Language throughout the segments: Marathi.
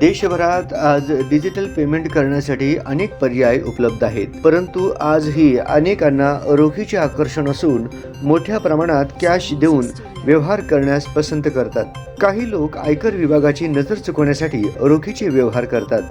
देशभरात आज डिजिटल पेमेंट करण्यासाठी अनेक पर्याय उपलब्ध आहेत. परंतु आजही अनेकांना रोखीचे आकर्षण असून मोठ्या प्रमाणात कॅश देऊन व्यवहार करण्यास पसंत करतात. काही लोक आयकर विभागाची नजर चुकवण्यासाठी रोखीचे व्यवहार करतात.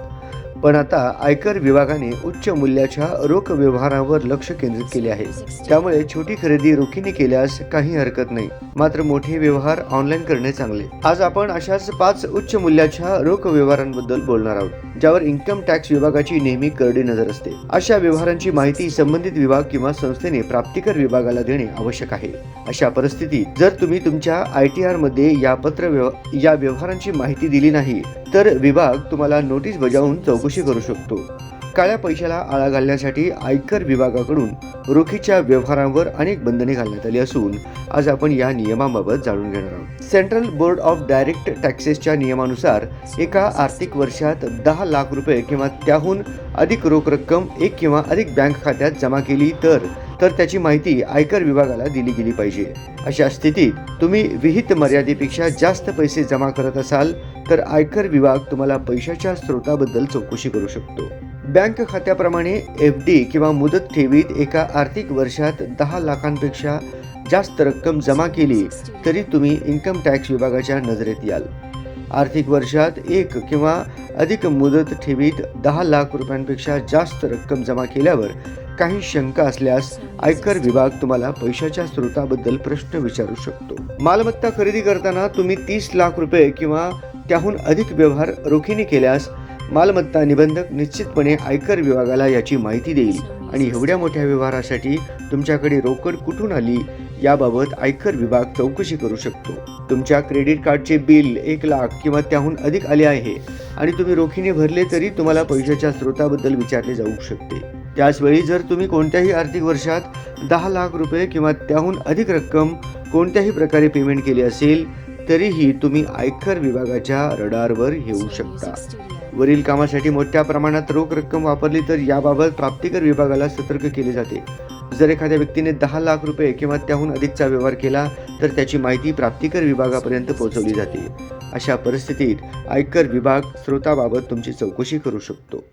पण आता आयकर विभागाने उच्च मूल्याच्या रोख व्यवहारावर लक्ष केंद्रित केले आहे. त्यामुळे छोटी खरेदी रोखीने केल्यास काही हरकत नाही. मात्र मोठे व्यवहार ऑनलाईन करणे चांगले. आज आपण अशाच पाच उच्च मूल्याच्या रोख व्यवहारांबद्दल बोलणार आहोत. ज्यावर इन्कम टॅक्स विभागाची नेहमी करडी नजर असते. अशा व्यवहारांची माहिती संबंधित विभाग किंवा संस्थेने प्राप्तिकर विभागाला देणे आवश्यक आहे. अशा परिस्थितीत जर तुम्ही तुमच्या आय टी आरमध्ये या पत्र व्यव- या व्यवहारांची माहिती दिली नाही तर विभाग तुम्हाला नोटीस बजावून चौकशी करू शकतो. काळ्या पैशाला आळा घालण्यासाठी आयकर विभागाकडून रोखीच्या व्यवहारांवर अनेक बंधने घालण्यात आली असून आज आपण या नियमाबाबत जाणून घेणार आहोत. सेंट्रल बोर्ड ऑफ डायरेक्ट टॅक्सेसच्या नियमानुसार एका आर्थिक वर्षात दहा लाख रुपये किंवा त्याहून अधिक रोख रक्कम एक किंवा अधिक बँक खात्यात जमा केली तर तर त्याची माहिती आयकर विभागाला दिली गेली पाहिजे. अशा स्थितीत तुम्ही विहित मर्यादेपेक्षा जास्त पैसे जमा करत असाल तर आयकर विभाग तुम्हाला पैशाच्या स्रोताबद्दल चौकशी करू शकतो. बँक खात्याप्रमाणे एफ डी किंवा मुदत ठेवीत एका आर्थिक वर्षात दहा लाखांपेक्षा जास्त रक्कम जमा केली तरी तुम्ही इन्कम टॅक्स विभागाच्या नजरेत याल. आर्थिक वर्षात एक किंवा अधिक मुदत ठेवीत दहा लाख रुपयांपेक्षा जास्त रक्कम जमा केल्यावर काही शंका असल्यास आयकर विभाग तुम्हाला पैशाच्या स्रोताबद्दल प्रश्न विचारू शकतो. मालमत्ता खरेदी करताना तुम्ही तीस लाख रुपये किंवा त्याहून अधिक व्यवहार रोखीने केल्यास मालमत्ता निबंधक निश्चितपणे आयकर विभागाला याची माहिती देईल. आणि एवढ्या मोठ्या व्यवहारासाठी तुमच्याकडे रोकड कुठून आली याबाबत आयकर विभाग चौकशी करू शकतो. तुमच्या क्रेडिट कार्डचे बिल एक लाख किंवा त्याहून अधिक आले आहे आणि तुम्ही रोखीने भरले तरी तुम्हाला पैशाच्या स्रोताबद्दल विचारले जाऊ शकते. त्याचवेळी जर तुम्ही कोणत्याही आर्थिक वर्षात दहा लाख रुपये किंवा त्याहून अधिक रक्कम कोणत्याही प्रकारे पेमेंट केली असेल तरीही तुम्ही आयकर विभागाच्या रडारवर येऊ शकता. वरील कामासाठी मोठ्या प्रमाणात रोख रक्कम वापरली तर याबाबत प्राप्तिकर विभागाला सतर्क केले जाते. जर एखाद्या व्यक्तीने दहा लाख रुपये किंवा त्याहून अधिकचा व्यवहार केला तर त्याची माहिती प्राप्तिकर विभागापर्यंत पोहोचवली जाते. अशा परिस्थितीत आयकर विभाग स्रोताबाबत तुमची चौकशी करू शकतो.